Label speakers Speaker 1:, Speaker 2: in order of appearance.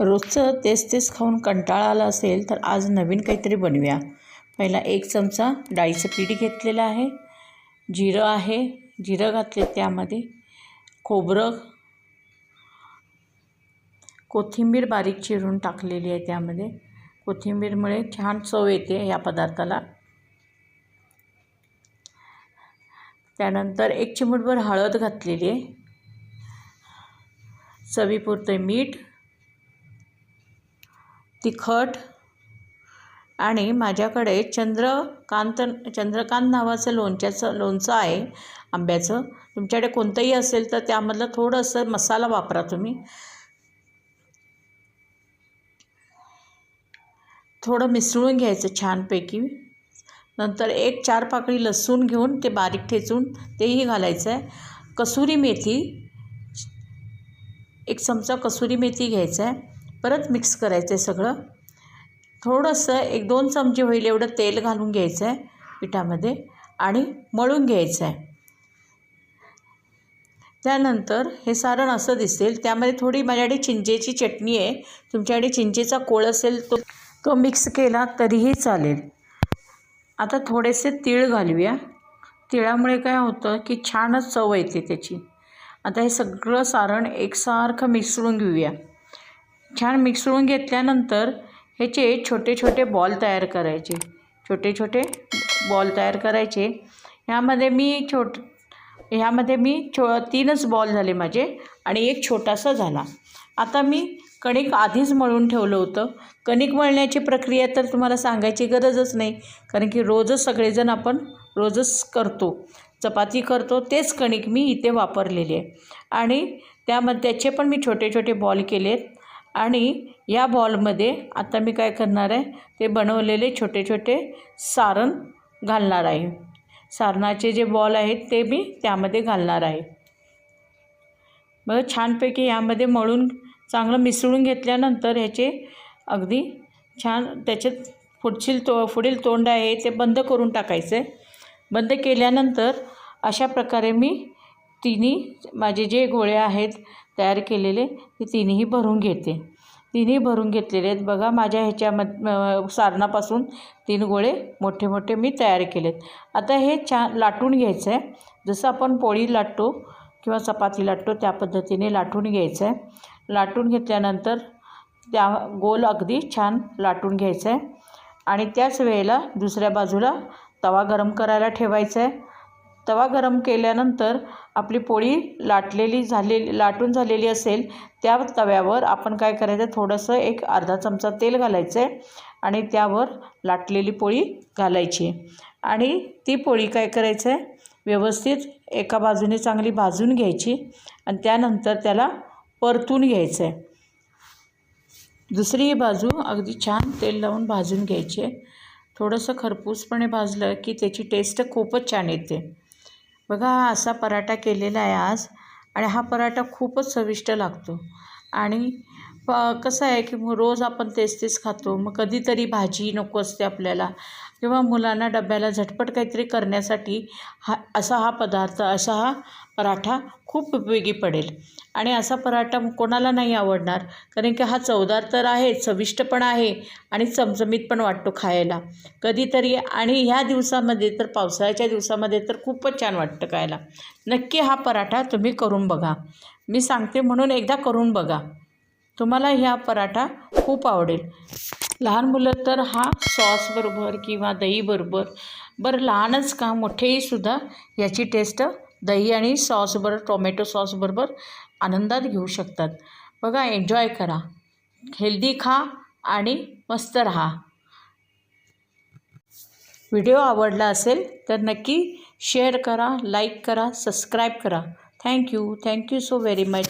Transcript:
Speaker 1: रोजचं तेच तेच खाऊन कंटाळा आला असेल तर आज नवीन काहीतरी बनवूया. पहिला एक चमचा डाळीचं पीठ घेतलेलं आहे. जिरं आहे. जिरं घातले त्यामध्ये. खोबरं. कोथिंबीर बारीक चिरून टाकलेली आहे त्यामध्ये. कोथिंबीरमुळे छान चव येते या पदार्थाला. त्यानंतर एक चिमूटभर हळद घातलेली आहे. चवीपुरते मीठ. तिखट आणि माझ्याकडे चंद्रकांत चंद्रकांत नावाचं लोणच्याचं लोणचं आहे आंब्याचं. तुमच्याकडे कोणतंही असेल तर त्यामधलं थोडंसं मसाला वापरा तुम्ही. थोडं मिसळून घ्यायचं छानपैकी. नंतर एक चार पाकळी लसूण घेऊन ते बारीक ठेचून तेही घालायचं आहे कसुरी मेथी एक चमचा कसुरी मेथी घ्यायचं आहे परत मिक्स करायचं आहे सगळं. थोडंसं एक दोन चमचे होईल एवढं तेल घालून घ्यायचं आहे पिठामध्ये आणि मळून घ्यायचं आहे त्यानंतर हे सारण असं दिसेल त्यामध्ये थोडी माझ्याकडे चिंचेची चटणी आहे. तुमच्याकडे चिंचेचा कोळ असेल तो तो मिक्स केला तरीही चालेल. आता थोडेसे तीळ घालूया. तिळामुळे काय होतं की छानच चव येते त्याची. आता हे सगळं सारण एकसारखं मिसळून घेऊया. छान मिसळून घेतल्यानंतर ह्याचे छोटे छोटे बॉल तयार करायचे. छोटे छोटे बॉल तयार करायचे. ह्यामध्ये मी छोट ह्यामध्ये मी छो तीनच बॉल झाले माझे आणि एक छोटासा झाला. आता मी कणिक आधीच मळून ठेवलं होतं. कणिक मळण्याची प्रक्रिया तर तुम्हाला सांगायची गरजच नाही. कारण की रोजच सगळेजण आपण रोजच करतो. चपाती करतो तेच कणिक मी इथे वापरलेली आहे. आणि त्यामध्ये त्याचे पण मी छोटे छोटे बॉल केले आहेत आणि या बॉलमध्ये आता मी काय करणार आहे ते बनवलेले छोटे छोटे सारण घालणार आहे. सारणाचे जे बॉल आहेत ते मी त्यामध्ये घालणार आहे. मग छानपैकी यामध्ये मळून चांगलं मिसळून घेतल्यानंतर ह्याचे अगदी छान त्याचे पुढची तो पुढील तोंड आहे ते बंद करून टाकायचं. आहे बंद केल्यानंतर अशा प्रकारे मी तिन्ही माझे जे गोळे आहेत तयार केलेले ते तिन्ही भरून घेते. तिन्ही भरून घेतलेले आहेत. बघा माझ्या ह्याच्यामध सारणापासून तीन गोळे मोठे मोठे मी तयार केलेत. आता हे छान लाटून घ्यायचं आहे जसं आपण पोळी लाटतो किंवा चपाती लाटतो त्या पद्धतीने लाटून घ्यायचं आहे लाटून घेतल्यानंतर त्या गोल अगदी छान लाटून घ्यायचं आहे आणि त्याच वेळेला दुसऱ्या बाजूला तवा गरम करायला ठेवायचा आहे तवा गरम केल्यानंतर आपली पोळी लाटलेली झालेली लाटून झालेली असेल त्या तव्यावर आपण काय करायचं थोडंसं एक अर्धा चमचा तेल घालायचं आहे आणि त्यावर लाटलेली पोळी घालायची आणि ती पोळी काय करायचं आहे व्यवस्थित एका बाजूने चांगली भाजून घ्यायची आणि त्यानंतर त्याला परतून घ्यायचं आहे. दुसरी बाजू अगदी छान तेल लावून भाजून घ्यायची आहे. थोडंसं खरपूसपणे भाजलं की त्याची टेस्ट खूपच छान येते. बघा हा असा पराठा केलेला आहे आज. आणि हा पराठा खूपच चविष्ट लागतो. आणि प कसं आहे की मग रोज आपण तेच तेच खातो. मग कधीतरी भाजी नको असते आपल्याला. किंवा मुलांना डब्याला झटपट काहीतरी करण्यासाठी हा असा हा पदार्थ असा हा पराठा खूप उपयोगी पडेल. आणि असा पराठा कोणाला नाही आवडणार. कारण की हा चवदार तर आहे चविष्ट पण आहे आणि चमचमीत पण वाटतो खायला. कधीतरी आणि ह्या दिवसामध्ये तर पावसाळ्याच्या दिवसामध्ये तर खूपच छान वाटतं खायला. नक्की हा पराठा तुम्ही करून बघा. मी सांगते म्हणून एकदा करून बघा. तुम्हाला ह्या पराठा खूप आवडेल. लहान मुलं तर हा सॉसबरोबर किंवा दहीबरोबर बरं लहानच का मोठेही सुद्धा याची टेस्ट दही आणि सॉसबरोबर टोमॅटो सॉसबरोबर आनंदात घेऊ शकतात. बघा एन्जॉय करा. हेल्दी खा आणि मस्त राहा. व्हिडिओ आवडला असेल तर नक्की शेअर करा लाईक करा सबस्क्राईब करा. Thank you thank you so very much